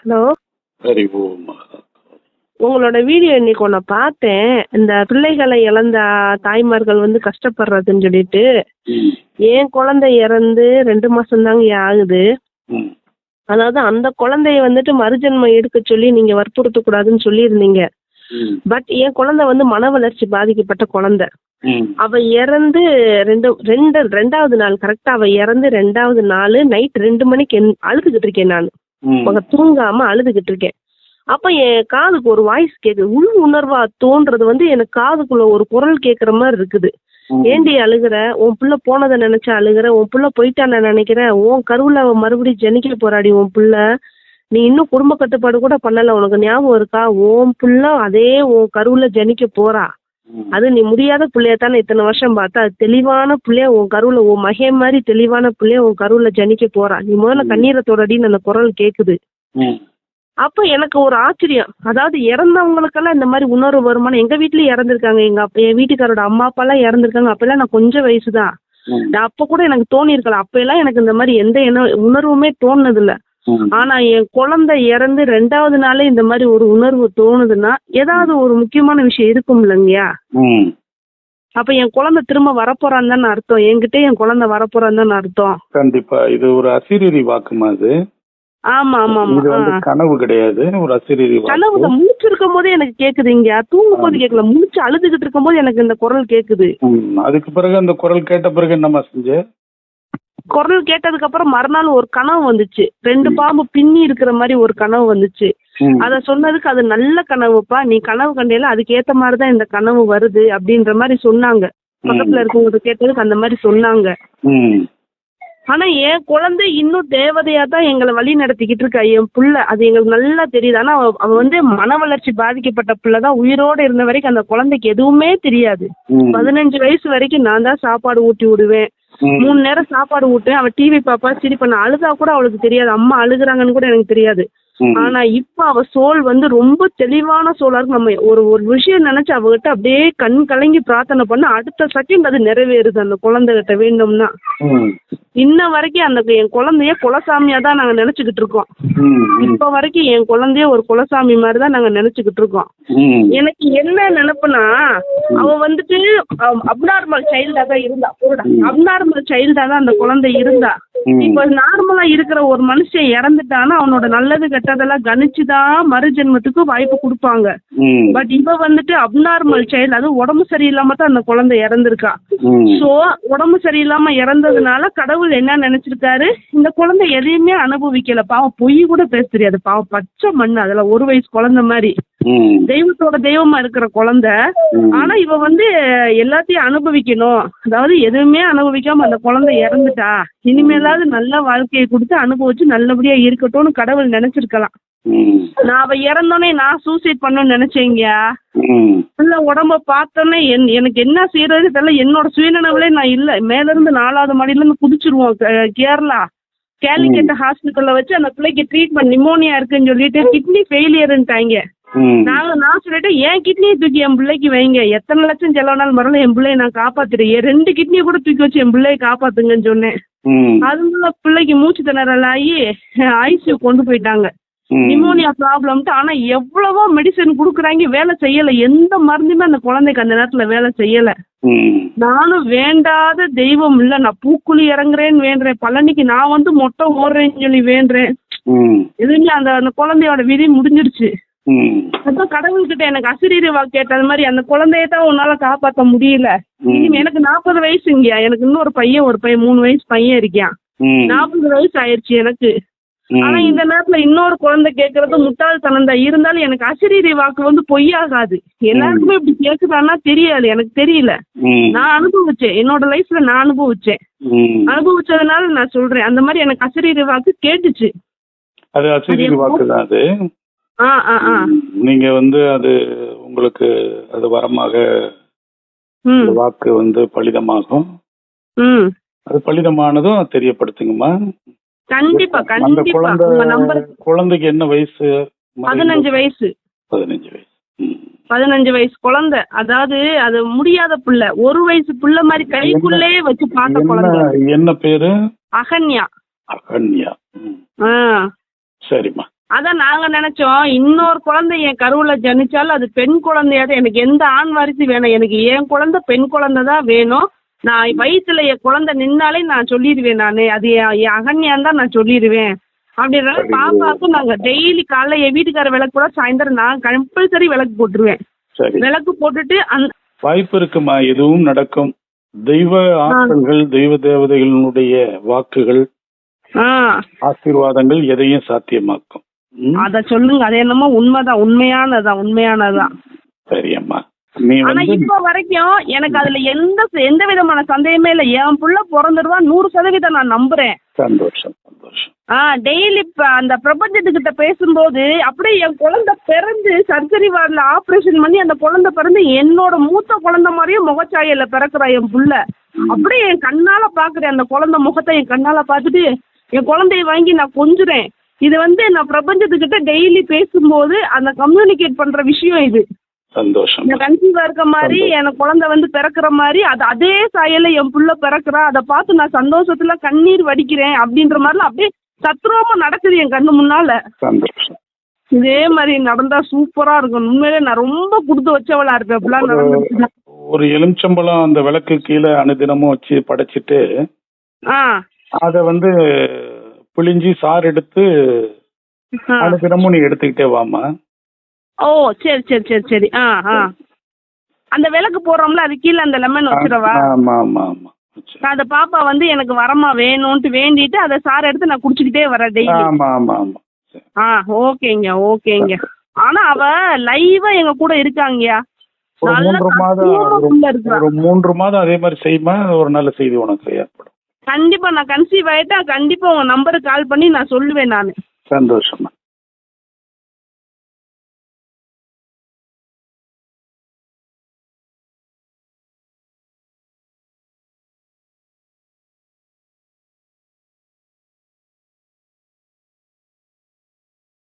Hello? Hari ஓம் உங்களோட video இன்னைக்கு ஒன்று பார்த்தேன். இந்த பிள்ளைகளை இழந்த தாய்மார்கள் வந்து கஷ்டப்படுறதுன்னு சொல்லிட்டு என் குழந்தை இறந்து ரெண்டு மாதம்தாங்க ஆகுது. ம், அதாவது அந்த குழந்தைய வந்துட்டு மறுஜென்மம் எடுக்க சொல்லி நீங்கள் வற்புறுத்தக்கூடாதுன்னு சொல்லியிருந்தீங்க. ம், பட் என் குழந்தை வந்து மன வளர்ச்சி பாதிக்கப்பட்ட குழந்தை. அவ இறந்து ரெண்டு ரெண்டு ரெண்டாவது நாள் கரெக்டாக அவ இறந்து ரெண்டாவது நாள் நைட் ரெண்டு மணிக்கு என்- அழுதுகிட்டு இருக்கேன் நான். ம், அவங்க தூங்காம அழுதுகிட்டு இருக்கேன். அப்ப என் காதுக்கு ஒரு வாய்ஸ் கேக்குது. உள் உணர்வா தோன்றது வந்து எனக்கு காதுக்குள்ள ஒரு குரல் கேக்குற மாதிரி இருக்குது. ஏண்டி அழுகுற? உன் புள்ள போனதை நினைச்சு அழுகுற? உன் புள்ள போயிட்டான்னு நினைக்கிறேன் உன் கருவுல மறுபடியும் ஜனிக்க போறாடி உன் புள்ள? நீ இன்னும் குடும்ப கட்டுப்பாடு கூட பண்ணல. உனக்கு ஞாபகம் இருக்கா? உன் புள்ள அதே உன் கருவுல ஜனிக்க போறா. அது நீ முடியாத பிள்ளைய தானே இத்தனை வருஷம் பார்த்தா அது தெளிவான பிள்ளைய உன் கருவுல உன் மகே மாதிரி தெளிவான பிள்ளைய உன் கருவுல ஜனிக்க போறா. நீ முதல்ல கண்ணீரை தொடடின்னு அந்த குரல் கேக்குது. அப்ப எனக்கு ஒரு ஆச்சரியம். அதாவது இறந்தவங்களுக்கெல்லாம் இந்த மாதிரி உணர்வு வருமானம் எங்க வீட்லயும் இறந்துருக்காங்க. எங்க அப்பா என் வீட்டுக்காரோட அம்மா அப்பா எல்லாம் இறந்துருக்காங்க. அப்பெல்லாம் நான் கொஞ்சம் வயசுதான். அப்ப கூட எனக்கு தோணி இருக்கலாம் அப்ப எல்லாம் எனக்கு இந்த மாதிரி எந்த எண்ண உணர்வுமே தோணுனது ஆனா என் குழந்தை இறந்து ரெண்டாவது நாளே இந்த மாதிரி ஒரு உணர்வு தோணுதுன்னா ஏதாவது ஒரு முக்கியமான விஷயம் இருக்கும் இல்லைங்கய்யா. அப்ப என் குழந்தை திரும்ப வரப்போறான்னு தானே அர்த்தம். என்கிட்ட என் குழந்தை வரப்போறான்னு தானே அர்த்தம். கண்டிப்பா. இது ஒரு அசிரீரி வாக்குமா அது? ஆமா ஆமா இது வந்து. கனவு கிடையாது. ஒரு அசிரீரி கனவுல வாக்கு முழிச்சிருக்கும் போதே எனக்கு கேக்குதுங்க தூங்கும் போது கேட்கல முழிச்சு அழுதுகிட்டு இருக்கும் போது எனக்கு இந்த குரல் கேக்குது. அதுக்கு பிறகு அந்த குரல் கேட்ட பிறகு என்னம்மா செஞ்ச? குரல் கேட்டதுக்கு அப்புறம் மறுநாள் ஒரு கனவு வந்துச்சு. ரெண்டு பாம்பு பின்னி இருக்கிற மாதிரி ஒரு கனவு வந்துச்சு. அத சொன்னதுக்கு அது நல்ல கனவுப்பா. நீ கனவு கண்டையில அதுக்கு ஏத்த மாதிரி தான் இந்த கனவு வருது அப்படின்ற மாதிரி சொன்னாங்க. பக்கத்துல இருக்கவங்க கேட்டதுக்கு அந்த மாதிரி சொன்னாங்க. ஆனா என் குழந்தை இன்னும் தேவதையா தான் எங்களை வழி நடத்திக்கிட்டு இருக்கா. என் புள்ள அது எங்களுக்கு நல்லா தெரியுது. ஆனா அவ வந்து மன வளர்ச்சி பாதிக்கப்பட்ட புள்ள தான் உயிரோட இருந்த வரைக்கும் அந்த குழந்தைக்கு எதுவுமே தெரியாது. பதினஞ்சு வயசு வரைக்கும் நான் தான் சாப்பாடு ஊட்டி விடுவேன். மூணு நேரம் சாப்பாடு ஊட்டுவேன். அவ டிவி பாப்பா சிரிப்பா. நான் அழுதா கூட அவளுக்கு தெரியாது. அம்மா அழுகுறாங்கன்னு கூட எனக்கு தெரியாது. ஆனா இப்ப அவ சோல் வந்து ரொம்ப தெளிவான சோலா இருக்கு. நம்ம ஒரு ஒரு விஷயம் நினைச்சு அவகிட்ட அப்படியே கண் கலங்கி பிரார்த்தனை பண்ண அடுத்த செகண்ட் அது நிறைவேறுது அந்த குழந்தைகிட்ட வேண்டும்னா. ம், இன்ன வரைக்கும் அந்த என் குழந்தைய குலசாமியா தான் நாங்க நினைச்சுக்கிட்டு இருக்கோம். இப்ப வரைக்கும் என் குழந்தைய ஒரு குலசாமி மாதிரி தான் நாங்க நினைச்சுக்கிட்டு இருக்கோம். எனக்கு என்ன நினைப்புனா அவ வந்துட்டு அப்நார்மல் சைல்டா தான் இருந்தா. அப்நார்மல் சைல்டா தான் அந்த குழந்தை இருந்தா. இப்ப நார்மலா இருக்கிற ஒரு மனுஷன் இறந்துட்டானா அவனோட நல்லது கெட்டதெல்லாம் கணிச்சுதான் மறுஜென்மத்துக்கு வாய்ப்பு கொடுப்பாங்க. பட் இவ வந்துட்டு அப்நார்மல் சைல்டு அது உடம்பு சரியில்லாம தான் அந்த குழந்தை இறந்திருக்கா. சோ உடம்பு சரியில்லாம இறந்ததுனால கடவுள் என்ன நினைச்சிருக்காரு? இந்த குழந்தை எதையுமே அனுபவிக்கல. பாவம் பொய் கூட பேச தெரியாது. பாவம் பச்சை மண்ணு அதுல ஒரு வயசு குழந்தை மாதிரி. தெய்வத்தோட தெய்வமா இருக்கிற குழந்தை. ஆனா இவ வந்து எல்லாத்தையும் அனுபவிக்கணும். அதாவது எதுவுமே அனுபவிக்காம அந்த குழந்தை இறந்துட்டா இனிமேலாவது நல்ல வாழ்க்கையை கொடுத்து அனுபவிச்சு நல்லபடியா இருக்கட்டும்னு கடவுள் நினைச்சிருக்கலாம். நான் அவ இறந்தோடனே நான் சூசைட் பண்ணணும்னு நினைச்சேங்க ம், இல்ல உடம்ப பார்த்தோன்னே என் எனக்கு என்ன செய்யறது தெரியல. என்னோட சுயநினைவுலே நான் இல்ல. மேல இருந்து நாலாவது மாடியில இருந்து குதிச்சிருவோம் கேரளா. கேலிக்கெட்ட ஹாஸ்பிட்டல்ல வச்சு அந்த பிள்ளைக்கு ட்ரீட்மெண்ட் நிமோனியா இருக்குன்னு சொல்லிட்டு கிட்னி ஃபெயிலியர்ன்ட்டாங்க நாங்க நான் சொல்லிட்டு என் கிட்னியை தூக்கி என் பிள்ளைக்கு வைங்க. எத்தனை லட்சம் செலவுனாலும் மறுபடியும் என் பிள்ளைய நான் காப்பாத்துறேன் என் ரெண்டு கிட்னியை கூட தூக்கி வச்சு என் பிள்ளைய காப்பாத்துங்கன்னு சொன்னேன். அதுக்குள்ள பிள்ளைக்கு மூச்சு திணறல் ஆகி ஐசியூ கொண்டு போயிட்டாங்க. நிமோனியா ப்ராப்ளம்ட்டு ஆனா எவ்வளவோ மெடிசன் குடுக்குறாங்க வேலை செய்யல. எந்த மருந்துமே அந்த குழந்தைக்கு அந்த நேரத்துல வேலை செய்யல. நானும் வேண்டாத தெய்வம் இல்ல நான் பூக்குழி இறங்குறேன்னு வேண்டுறேன். பழனிக்கு நான் வந்து மொட்டை ஓடுறேன்னு சொல்லி வேண்டுறேன். ம், எதுவுமே அந்த அந்த குழந்தையோட விதி முடிஞ்சிருச்சு. அதான் கடவுள்கிட்ட எனக்கு அசிரீரி வாக்கு கேட்டது மாதிரி அந்த குழந்தைய தான் உன்னால காப்பாத்த முடியல. எனக்கு நாற்பது வயசுங்கயா எனக்கு இன்னொரு பையன் ஒரு பையன் மூணு வயசு பையன் இருக்கான் ம், நாற்பது வயசு ஆயிருச்சு எனக்கு. ஆனா இந்த நேரத்துல இன்னொரு குழந்தை கேக்குறது முட்டாள்தனம் தான். இருந்தாலும் எனக்கு அசிரீரி வாக்கு வந்து பொய்யாகாது. எல்லாருக்குமே இப்படி கேக்குதான்னா தெரியாது. எனக்கு தெரியல. நான் அனுபவிச்சேன். என்னோட லைஃப்ல நான் அனுபவிச்சேன். அனுபவிச்சதுனால நான் சொல்றேன். அந்த மாதிரி எனக்கு அசிரீரி வாக்கு கேட்டுச்சு. அது அசிரீரி வாக்கு தான் அது. ஆ ஆ வந்து அது உங்களுக்கு அது வரமாக ம். வாக்கு வந்து பலிதமாகும். ம். அது பலிதமானதும் தெரியப்படுத்துங்கம்மா. கண்டிப்பா அந்த கண்டிப்பா. குழந்தை உங்க நம்பர் குழந்தைக்கு என்ன வயசு? பதினஞ்சு வயசு. பதினஞ்சு வயசு. ம். பதினஞ்சு வயசு குழந்தை. அதாவது அது முடியாத புள்ள. ஒரு வயசு புள்ள மாதிரி கைக்குள்ளே வச்சு பார்த்த குழந்தை. என்ன என்ன பேரு? அகன்யா. அகன்யா. ம். ஆ. சரிம்மா. அதான் நாங்க நினைச்சோம் இன்னொரு குழந்தை என் கருவுல ஜனிச்சாலும் அது பெண் குழந்தையாத எனக்கு எந்த ஆண் வாரிசு வேணும்? எனக்கு என் குழந்தை பெண் குழந்தை தான் வேணும். நான் வயிற்றுல என் குழந்தை நின்னாலே நான் சொல்லிடுவேன் நான். அது என் என் அகன்யான்னு தான் நான் சொல்லிடுவேன். அப்படின்றத சரி. பாப்பாவுக்கும் நாங்க டெய்லி காலைல என் வீட்டுக்கார விளக்கு கூட சாயந்தரம் நான் கம்பல்சரி விளக்கு போட்டுருவேன். சரி. விளக்கு போட்டுட்டு அந்த வாய்ப்பு இருக்குமா? எதுவும் நடக்கும்? தெய்வ ஆற்றல்கள் தெய்வ தேவதைகளினுடைய வாக்குகள் ஆ. ஆசீர்வாதங்கள் எதையும் சாத்தியமாக்கும்? அத சொல்லுங்க. அது என்னமோ உண்மைதான். உண்மையானதான் உண்மையானதான் சரி அம்மா. நீ ஆனா இப்ப வரைக்கும் எனக்கு அதுல எந்த எந்த விதமான சந்தேகமே இல்ல. என் புள்ள பிறந்துருவா நூறு சதவீதம் நான் நம்புறேன். சந்தோஷம் ஆ டெய்லி அந்த பிரபஞ்சத்துக்கிட்ட பேசும்போது அப்படியே என் குழந்தை பிறந்து சர்ஜரி வார்டில் ஆபரேஷன் பண்ணி அந்த குழந்தை பிறந்து என்னோட மூத்த குழந்தை மாதிரியே முகச்சாயல பிறக்கிறா என் புள்ள. அப்படியே என் கண்ணால பாக்குறேன். அந்த குழந்தை முகத்தை என் கண்ணால பார்த்துட்டு என் குழந்தைய வாங்கி நான் கொஞ்சுறேன். இது வந்து நான் பிரபஞ்சத்துக்கிட்ட டெய்லி பேசும்போது அந்த கம்யூனிகேட் பண்ற விஷயம் இது. சந்தோஷம். இந்த கன்சீவா இருக்க மாதிரி எனக்கு குழந்தை வந்து பிறக்கிற மாதிரி அது அதே சாயல்ல என் புள்ள பிறக்கிறா அதை பார்த்து நான் சந்தோஷத்துல கண்ணீர் வடிக்கிறேன் அப்படின்ற மாதிரிலாம் அப்படியே தத்ரூபமா நடக்குது என் கண்ணு முன்னால. சந்தோஷம். இதே மாதிரி நடந்தா சூப்பரா இருக்கும். உண்மையிலே நான் ரொம்ப கொடுத்து வச்சவளா இருப்பேன். அப்படிலாம் நடந்துச்சுன்னா ஒரு எலுமிச்சம்பழம் அந்த விளக்கு கீழே அனுதினமும் வச்சு படைச்சிட்டு ஆ. அதை வந்து பிழிஞ்சி சாறு எடுத்து ஆ. அனுதினமும் நீ எடுத்துக்கிட்டே வாமா ஓ சரி சரி சரி சரி. ஆ ஆ. அந்த விளக்கு போடுறோம்ல அது கீழே அந்த லெமன் வச்சிடவா? ஆமா ஆமா ஆமா. சரி. அந்த பாப்பா வந்து எனக்கு வரமா வேணும்ட்டு வேண்டிட்டு அதை சாறு எடுத்து நான் குடிச்சுக்கிட்டே வரேன் டெய்லி ஆமா ஆமா ஆமா. சரி. ஆ ஓகேங்க ஓகேங்க. ஆனா அவ லைவா எங்க கூட இருக்காங்கயா ஒரு மூன்று மாதம். ஒரு மூன்று மாதம் அதே மாதிரி செய்யுமா? ஒரு நல்ல செய்தி உனக்கு ஏற்படும். கண்டிப்பா நான் கன்சீவ் ஆயிட்டா கண்டிப்பா உங்க நம்பருக்கு கால் பண்ணி நான் சொல்லுவேன் நான். சந்தோஷம்மா.